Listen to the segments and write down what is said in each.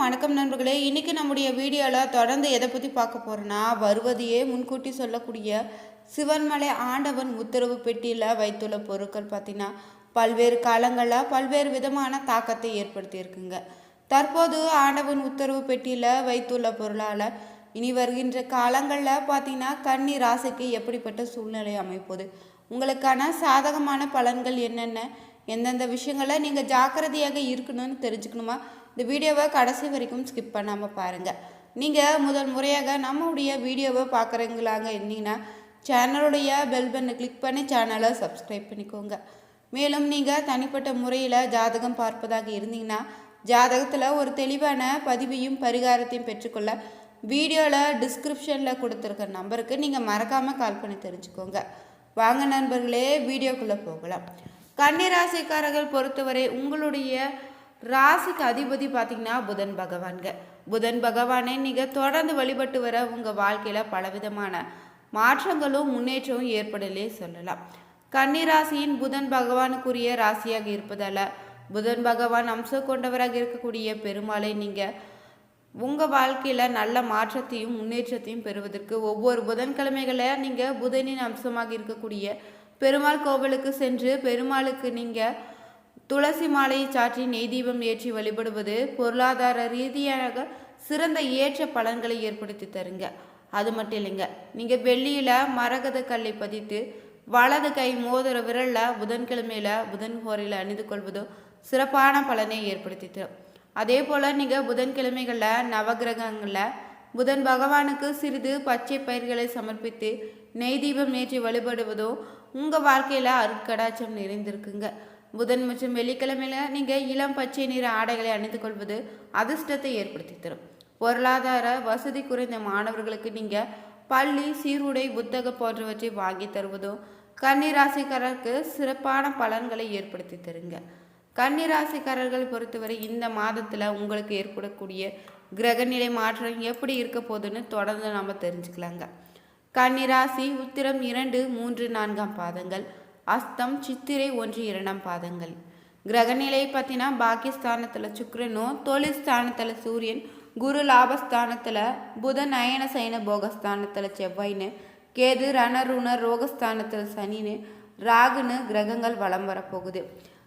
வணக்கம் நண்பர்களே. இன்றைக்கி நம்முடைய வீடியோவில் தொடர்ந்து எதை பற்றி பார்க்க போகிறோன்னா வருவதையே முன்கூட்டி சொல்லக்கூடிய சிவன்மலை ஆண்டவன் உத்தரவு பெட்டியில் வைத்துள்ள பொருட்கள் பார்த்திங்கன்னா பல்வேறு காலங்களில் பல்வேறு விதமான தாக்கத்தை ஏற்படுத்தியிருக்குங்க. தற்போது ஆண்டவன் உத்தரவு பெட்டியில் வைத்துள்ள பொருளால் இனி வருகின்ற காலங்களில் பார்த்தீங்கன்னா கன்னி ராசிக்கு எப்படிப்பட்ட சூழ்நிலை அமைப்போது? உங்களுக்கான சாதகமான பலன்கள் என்னென்ன? எந்தெந்த விஷயங்களை நீங்கள் ஜாக்கிரதையாக இருக்கணும்னு தெரிஞ்சுக்கணுமா? இந்த வீடியோவை கடைசி வரைக்கும் ஸ்கிப் பண்ணாமல் பாருங்கள் நீங்கள் முதல் முறையாக நம்முடைய வீடியோவை பார்க்குறீங்களாங்க இருந்தீங்கன்னா சேனலுடைய பெல் பட்டனை கிளிக் பண்ணி சேனலை சப்ஸ்கிரைப் பண்ணிக்கோங்க. மேலும் நீங்கள் தனிப்பட்ட முறையில் ஜாதகம் பார்ப்பதாக இருந்தீங்கன்னா ஜாதகத்தில் ஒரு தெளிவான பதிவையும் பரிகாரத்தையும் பெற்றுக்கொள்ள வீடியோவில் டிஸ்கிரிப்ஷனில் கொடுத்துருக்க நம்பருக்கு நீங்கள் மறக்காமல் கால் பண்ணி தெரிஞ்சுக்கோங்க. வாங்க நண்பர்களே வீடியோக்குள்ளே போகலாம். கன்னிராசிக்காரர்கள் பொறுத்தவரை உங்களுடைய ராசிக்கு அதிபதி பார்த்தீங்கன்னா புதன் பகவான்க. புதன் பகவானை நீங்கள் தொடர்ந்து வழிபட்டு வர உங்கள் வாழ்க்கையில் பலவிதமான மாற்றங்களும் முன்னேற்றமும் ஏற்படலே சொல்லலாம். கன்னிராசியின் புதன் பகவானுக்குரிய ராசியாக இருப்பதால் புதன் பகவான் அம்சம் கொண்டவராக இருக்கக்கூடிய பெருமாளை நீங்கள் உங்கள் வாழ்க்கையில் நல்ல மாற்றத்தையும் முன்னேற்றத்தையும் பெறுவதற்கு ஒவ்வொரு புதன்கிழமைகளை நீங்கள் புதனின் அம்சமாக இருக்கக்கூடிய பெருமாள் கோவிலுக்கு சென்று பெருமாளுக்கு நீங்கள் துளசி மாலையை சாற்றி நெய் தீபம் ஏற்றி வழிபடுவது பொருளாதார ரீதியாக சிறந்த ஏற்ற பலன்களை ஏற்படுத்தி தருங்க. அது மட்டும் இல்லைங்க நீங்கள் வெள்ளியில் மரகத கல்லை பதித்து வலது கை மோதிர விரலில் புதன்கிழமையில் புதன் ஹோரையில் அணிந்து கொள்வதும் சிறப்பான பலனை ஏற்படுத்தி தரும். அதே போல் நீங்கள் புதன்கிழமைகளில் நவகிரகங்களில் புதன் பகவானுக்கு சிறிது பச்சை பயிர்களை சமர்ப்பித்து நெய் தீபம் ஏற்றி வழிபடுவதோ உங்கள் வாழ்க்கையில் அருட்கடாச்சம் நிறைந்திருக்குங்க. புதன் மற்றும் வெள்ளிக்கிழமையில் நீங்கள் இளம் பச்சை நிற ஆடைகளை அணிந்து கொள்வது அதிர்ஷ்டத்தை ஏற்படுத்தி தரும் பொருளாதார வசதி குறைந்த மாணவர்களுக்கு நீங்கள் பள்ளி சீருடை புத்தகம் போன்றவற்றை வாங்கி தருவதும் கன்னிராசிக்காரருக்கு சிறப்பான பலன்களை ஏற்படுத்தி தருங்க கன்னிராசிக்காரர்கள் பொறுத்தவரை இந்த மாதத்தில் உங்களுக்கு ஏற்படக்கூடிய கிரகநிலை மாற்றம் எப்படி இருக்க போகுதுன்னு தொடர்ந்து நம்ம தெரிஞ்சுக்கலாங்க. கன்னிராசி உத்திரம் இரண்டு மூன்று நான்காம் பாதங்கள். அஸ்தம் சித்திரை ஒன்று இரண்டாம் பாதங்கள். கிரகநிலை பார்த்தீங்கன்னா பாக்கியஸ்தானத்தில் சுக்கிரனும் தொழில் ஸ்தானத்தில் சூரியன் குரு லாபஸ்தானத்தில் புதன் அயன சைன போகஸ்தானத்தில் செவ்வாயின்னு கேது ரணருணர் ரோகஸ்தானத்தில் சனின்னு ராகுன்னு கிரகங்கள் வலம் வரப்போகுது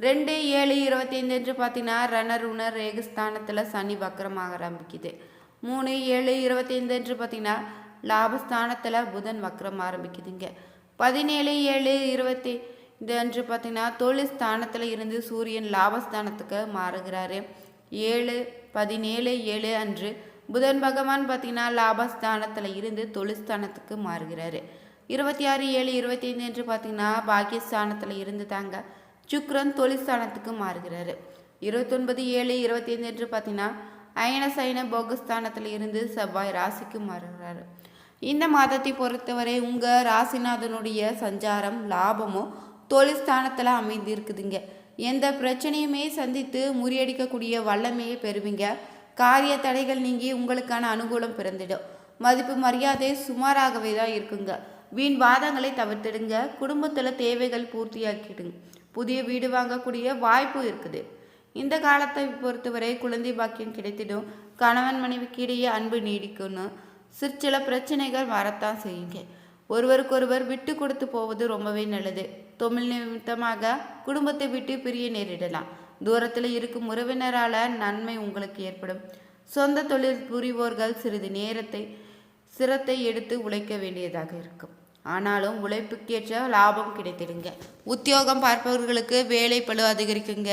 ரெண்டு ஏழு இருபத்தைந்து என்று பார்த்தீங்கன்னா ரணருணர் ரேகஸ்தானத்தில் சனி வக்கரமாக ஆரம்பிக்குது. மூணு ஏழு இருபத்தைந்து என்று பார்த்தீங்கன்னா லாபஸ்தானத்தில் புதன் வக்கரம் ஆரம்பிக்குதுங்க. பதினேழு ஏழு இருபத்தி இது அன்று பார்த்தீங்கன்னா தொழில் ஸ்தானத்தில் இருந்து சூரியன் லாபஸ்தானத்துக்கு மாறுகிறாரு. ஏழு பதினேழு ஏழு அன்று புதன் பகவான் பார்த்தீங்கன்னா லாபஸ்தானத்தில் இருந்து தொழில்ஸ்தானத்துக்கு மாறுகிறாரு. இருபத்தி ஆறு ஏழு இருபத்தி ஐந்து என்று பார்த்தீங்கன்னா பாக்கியஸ்தானத்தில் இருந்து தாங்க சுக்ரன் தொழில்ஸ்தானத்துக்கு மாறுகிறாரு. இருபத்தொன்பது ஏழு இருபத்தி ஐந்து என்று பார்த்தீங்கன்னா அயன சைன போகஸ்தானத்தில் இருந்து செவ்வாய் ராசிக்கு மாறுகிறாரு. இந்த மாதத்தை பொறுத்தவரை உங்கள் ராசிநாதனுடைய சஞ்சாரம் லாபமும் தொழில் ஸ்தானத்தில் அமைந்திருக்குதுங்க. எந்த பிரச்சனையுமே சந்தித்து முறியடிக்கக்கூடிய வல்லமையை பெறுவீங்க. காரிய தடைகள் நீங்கி உங்களுக்கான அனுகூலம் பிறந்திடும். மதிப்பு மரியாதை சுமாராகவே தான் இருக்குங்க. வீண் வாதங்களை தவிர்த்திடுங்க. குடும்பத்தில் தேவைகள் பூர்த்தியாக்கிடுங்க. புதிய வீடு வாங்கக்கூடிய வாய்ப்பு இருக்குது. இந்த காலத்தை பொறுத்தவரை குழந்தை பாக்கியம் கிடைத்திடும். கணவன் மனைவிக்கு இடையே அன்பு நீடிக்கணும் சிற்சில பிரச்சனைகள் வரத்தான் செய்யுங்க. ஒருவருக்கொருவர் விட்டு கொடுத்து போவது ரொம்பவே நல்லது. தொழில் நிமித்தமாக குடும்பத்தை விட்டு பிரிய நேரிடலாம். தூரத்தில் இருக்கும் உறவினரால் நன்மை உங்களுக்கு ஏற்படும். சொந்த தொழில் புரிவோர்கள் சிறிது நேரத்தை சிரத்தை எடுத்து உழைக்க வேண்டியதாக இருக்கும். ஆனாலும் உழைப்புக்கேற்ற லாபம் கிடைத்திடுங்க. உத்தியோகம் பார்ப்பவர்களுக்கு வேலை பழு அதிகரிக்குங்க.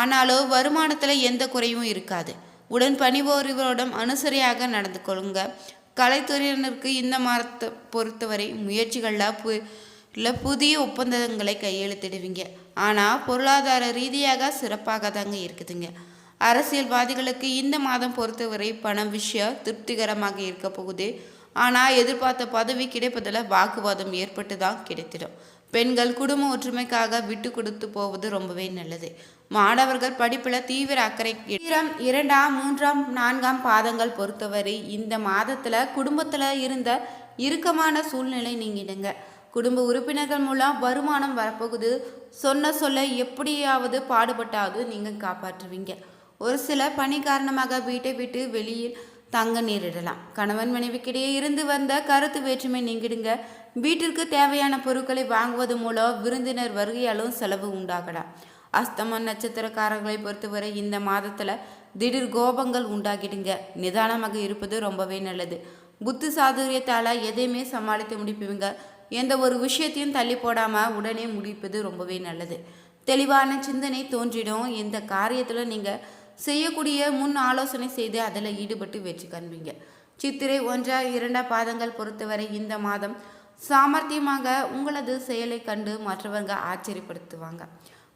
ஆனாலும் வருமானத்தில் எந்த குறையும் இருக்காது. உடன் பணிபுரிவோரிடம் அனுசரியாக நடந்து கொள்ளுங்க. கலைத்துறையினருக்கு இந்த மாதத்தை பொறுத்தவரை முயற்சிகளில் பு இல்லை புதிய ஒப்பந்தங்களை கையெழுத்திடுவீங்க. ஆனால் பொருளாதார ரீதியாக சிறப்பாக தாங்க இருக்குதுங்க. அரசியல்வாதிகளுக்கு இந்த மாதம் பொறுத்தவரை பணம் விஷயம் திருப்திகரமாக இருக்க போகுது. ஆனால் எதிர்பார்த்த பதவி கிடைப்பதில் வாக்குவாதம் ஏற்பட்டு தான் கிடைத்திடும். பெண்கள் குடும்ப ஒற்றுமைக்காக விட்டு கொடுத்து போவது ரொம்பவே நல்லது. மாணவர்கள் படிப்பில் தீவிர அக்கறை தீரம் இரண்டாம் மூன்றாம் நான்காம் பாதங்கள் பொறுத்தவரை இந்த மாதத்தில் குடும்பத்தில் இருந்த இறுக்கமான சூழ்நிலை நீங்கிடுங்க. குடும்ப உறுப்பினர்கள் மூலம் வருமானம் வரப்போகுது. சொன்ன சொல்ல எப்படியாவது பாடுபட்டாவது நீங்கள் காப்பாற்றுவீங்க. ஒரு சில பணி காரணமாக வீட்டை விட்டு வெளியில் தங்க நேரிடலாம். கணவன் மனைவிக்கிடையே இருந்து வந்த கருத்து வேற்றுமை நீங்கிடுங்க. வீட்டிற்கு தேவையான பொருட்களை வாங்குவது மூலம் விருந்தினர் வருகையாலும் செலவு உண்டாகலாம். அஸ்தமன் நட்சத்திரக்காரர்களை பொறுத்தவரை இந்த மாதத்தில் திடீர் கோபங்கள் உண்டாகிடுங்க நிதானமாக இருப்பது ரொம்பவே நல்லது. புத்தி சாதுரியத்தால் எதையுமே சமாளித்து முடிப்பீங்க. எந்த ஒரு விஷயத்தையும் தள்ளி போடாமல் உடனே முடிப்பது ரொம்பவே நல்லது. தெளிவான சிந்தனை தோன்றிடும். இந்த காரியத்தில் நீங்கள் செய்யக்கூடிய முன் ஆலோசனை செய்து அதில் ஈடுபட்டு வெற்றி காண்பீங்க. சித்திரை ஒன்றா இரண்டா பாதங்கள் பொறுத்தவரை இந்த மாதம் சாமர்த்தியமாக உங்களது செயலை கண்டு மற்றவங்க ஆச்சரியப்படுத்துவாங்க.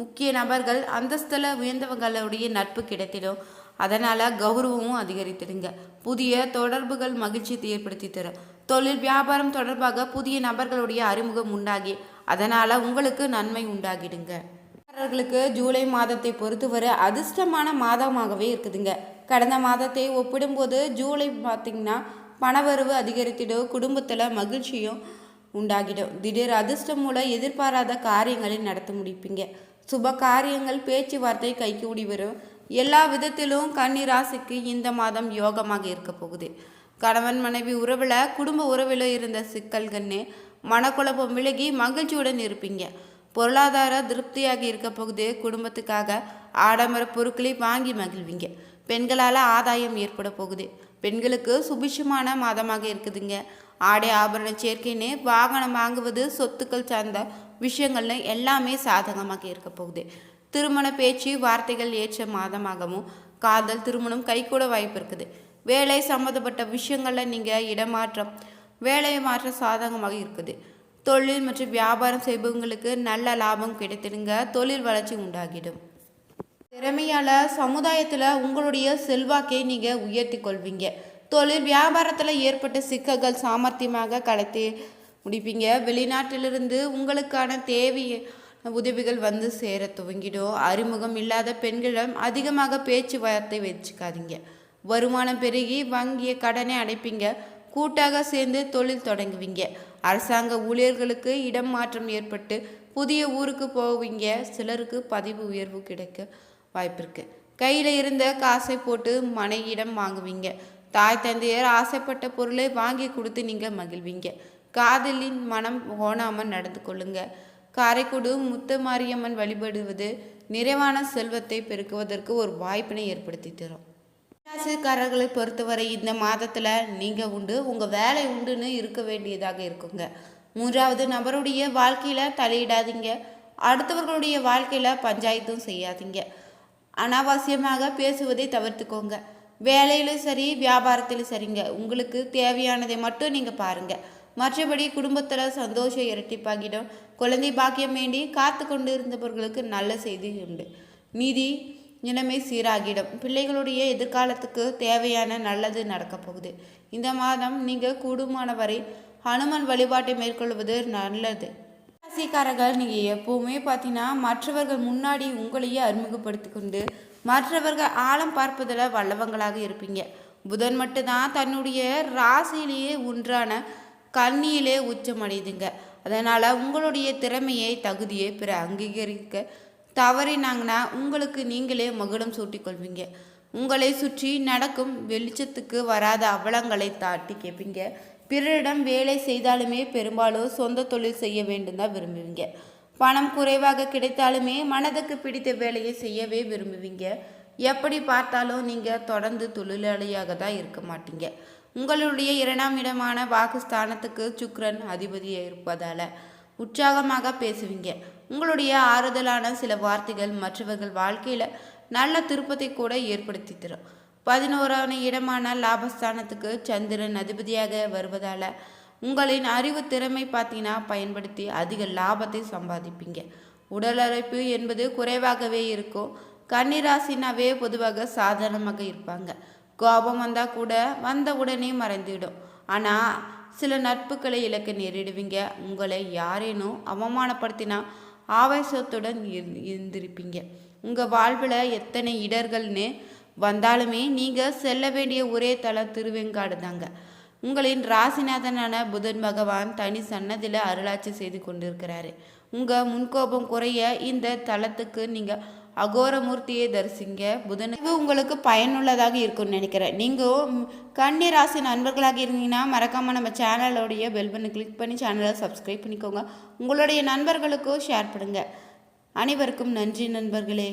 முக்கிய நபர்கள் அந்தஸ்தில் உயர்ந்தவங்களுடைய நட்பு கிடைத்திடும். அதனால் கௌரவமும் அதிகரித்திடுங்க. புதிய தொடர்புகள் மகிழ்ச்சியை ஏற்படுத்தி தரும். தொழில் வியாபாரம் தொடர்பாக புதிய நபர்களுடைய அறிமுகம் உண்டாகி அதனால் உங்களுக்கு நன்மை உண்டாகிடுங்க. அவர்களுக்கு ஜூலை மாதத்தை பொறுத்தவரை அதிர்ஷ்டமான மாதமாகவே இருக்குதுங்க. கடந்த மாதத்தை ஒப்பிடும்போது ஜூலை பார்த்திங்கன்னா பணவரவு அதிகரித்திடும் குடும்பத்தில் மகிழ்ச்சியும் உண்டாகிடும். திடீர் அதிர்ஷ்டம் மூலம் எதிர்பாராத காரியங்களை நடத்த முடிப்பீங்க. சுப காரியங்கள் பேச்சுவார்த்தை கைகூடி வரும். எல்லா விதத்திலும் கன்னிராசிக்கு இந்த மாதம் யோகமாக இருக்க போகுது. கணவன் மனைவி உறவில் குடும்ப உறவில் இருந்த சிக்கல்கள்னு மனக்குழப்பம் விலகி மகிழ்ச்சியுடன் இருப்பீங்க. பொருளாதார திருப்தியாக இருக்க போகுது. குடும்பத்துக்காக ஆடம்பர பொருட்களை வாங்கி மகிழ்வீங்க. பெண்களால் ஆதாயம் ஏற்பட போகுது. பெண்களுக்கு சுபிஷமான மாதமாக இருக்குதுங்க. ஆடை ஆபரண சேர்க்கைன்னு வாகனம் வாங்குவது சொத்துக்கள் சார்ந்த விஷயங்கள்னு எல்லாமே சாதகமாக இருக்க போகுது. திருமண பேச்சு வார்த்தைகள் ஏற்ற மாதமாகவும் காதல் திருமணம் கைகூட வாய்ப்பு இருக்குது. வேலை சம்மந்தப்பட்ட விஷயங்களில் நீங்கள் இடமாற்றம் வேலையை மாற்ற சாதகமாக இருக்குது. தொழில் மற்றும் வியாபாரம் செய்பவங்களுக்கு நல்ல லாபம் கிடைத்திடுங்க. தொழில் வளர்ச்சி உண்டாகிடும். திறமையால் சமுதாயத்தில் உங்களுடைய செல்வாக்கை நீங்கள் உயர்த்தி கொள்வீங்க. தொழில் வியாபாரத்தில் ஏற்பட்ட சிக்கல்கள் சாமர்த்தியமாக கலைத்து முடிப்பீங்க. வெளிநாட்டிலிருந்து உங்களுக்கான தேவை உதவிகள் வந்து சேர துவங்கிடும் அறிமுகம் இல்லாத பெண்களிடம் அதிகமாக பேச்சுவார்த்தை வச்சுக்காதீங்க. வருமானம் பெருகி வங்கிய கடனை அடைப்பீங்க. கூட்டாக சேர்ந்து தொழில் தொடங்குவீங்க. அரசாங்க ஊழியர்களுக்கு இடம் மாற்றம் ஏற்பட்டு புதிய ஊருக்கு போவீங்க. சிலருக்கு பதிவு உயர்வு கிடைக்க வாய்ப்பிருக்கு. கையில் இருந்த காசை போட்டு மனையிடம் வாங்குவீங்க. தாய் தந்தையர் ஆசைப்பட்ட பொருளை வாங்கி கொடுத்து நீங்கள் மகிழ்வீங்க. காதலின் மனம் ஓணாமல் நடந்து கொள்ளுங்க. காரைக்குடு முத்து மாரியம்மன் வழிபடுவது நிறைவான செல்வத்தை பெருக்குவதற்கு ஒரு வாய்ப்பினை ஏற்படுத்தி தரும். ராசிக்காரர்களை பொறுத்தவரை இந்த மாதத்தில் நீங்கள் உண்டு உங்கள் வேலை உண்டுன்னு இருக்க வேண்டியதாக இருக்குங்க. மூன்றாவது நபருடைய வாழ்க்கையில் தலையிடாதீங்க. அடுத்தவர்களுடைய வாழ்க்கையில் பஞ்சாயத்தும் செய்யாதீங்க. அனாவசியமாக பேசுவதை தவிர்த்துக்கோங்க. வேலையிலும் சரி வியாபாரத்திலும் சரிங்க. உங்களுக்கு தேவையானதை மட்டும் நீங்கள் பாருங்கள் மற்றபடி குடும்பத்தில் சந்தோஷம் இரட்டிப்பாகிடும். குழந்தை பாக்கியம் வேண்டி காத்து கொண்டு இருந்தவர்களுக்கு நல்ல செய்தி உண்டு. நிதி நிலைமை சீராகிடும். பிள்ளைகளுடைய எதிர்காலத்துக்கு தேவையான நல்லது நடக்கப் போகுது. இந்த மாதம் நீங்கள் கூடுமான வரை ஹனுமன் வழிபாட்டை மேற்கொள்வது நல்லது. ராசிக்காரர்கள் நீங்கள் எப்போவுமே பார்த்தீங்கன்னா மற்றவர்கள் முன்னாடி உங்களையே அறிமுகப்படுத்தி கொண்டு மற்றவர்கள் ஆழம் பார்ப்பதில் வல்லவங்களாக இருப்பீங்க. புதன் மட்டும்தான் தன்னுடைய ராசியிலேயே ஒன்றான கண்ணியிலே உச்சமடையுதுங்க அதனால் உங்களுடைய திறமையை தகுதியை பிற அங்கீகரிக்க தவறினாங்கன்னா உங்களுக்கு நீங்களே மகுடம் சூட்டிக்கொள்வீங்க. உங்களை சுற்றி நடக்கும் வெளிச்சத்துக்கு வராத அவலங்களை தாட்டி கேட்பீங்க பிறரிடம் வேலை செய்தாலுமே பெரும்பாலும் சொந்த தொழில் செய்ய வேண்டும் தான் விரும்புவீங்க. பணம் குறைவாக கிடைத்தாலுமே மனதுக்கு பிடித்த வேலையை செய்யவே விரும்புவீங்க. எப்படி பார்த்தாலும் நீங்கள் தொடர்ந்து தொழிலாளியாக தான் இருக்க மாட்டீங்க. உங்களுடைய இரண்டாம் இடமான பாகிஸ்தானத்துக்கு சுக்ரன் அதிபதியாக இருப்பதால் உற்சாகமாக பேசுவீங்க. உங்களுடைய ஆறுதலான சில வார்த்தைகள் மற்றவர்கள் வாழ்க்கையில் நல்ல திருப்பத்தை கூட ஏற்படுத்தி தரும். பதினோரான இடமான லாபஸ்தானத்துக்கு சந்திரன் அதிபதியாக வருவதால் உங்களின் அறிவு திறமை பார்த்தீங்கன்னா பயன்படுத்தி அதிக லாபத்தை சம்பாதிப்பீங்க. உடல் அழைப்பு என்பது குறைவாகவே இருக்கும். கன்னிராசினாவே பொதுவாக சாதாரணமாக இருப்பாங்க. கோபம் வந்தால் கூட வந்த உடனே மறைந்துவிடும். ஆனால் சில நட்புகளை இழக்க நேரிடுவீங்க. உங்களை யாரேனும் அவமானப்படுத்தினா ஆவேசத்துடன் இருந்திருப்பீங்க. உங்கள் வாழ்வில் எத்தனை இடர்கள்னு வந்தாலுமே நீங்கள் செல்ல வேண்டிய ஒரே தளம் திருவெங்காடு தாங்க. உங்களின் ராசிநாதனான புதன் பகவான் தனி சன்னதியில் அருளாட்சி செய்து கொண்டிருக்கிறாரு. உங்கள் முன்கோபம் குறைய இந்த தளத்துக்கு நீங்கள் அகோரமூர்த்தியை தரிசிங்க. புதன் இது உங்களுக்கு பயனுள்ளதாக இருக்கும்னு நினைக்கிறேன். நீங்கள் கன்னி ராசி நண்பர்களாக இருந்தீங்கன்னா மறக்காமல் நம்ம சேனலோடைய பெல் பண்ணி கிளிக் பண்ணி சேனலை சப்ஸ்கிரைப் பண்ணிக்கோங்க. உங்களுடைய நண்பர்களுக்கும் ஷேர் பண்ணுங்கள் அனைவருக்கும் நன்றி நண்பர்களே.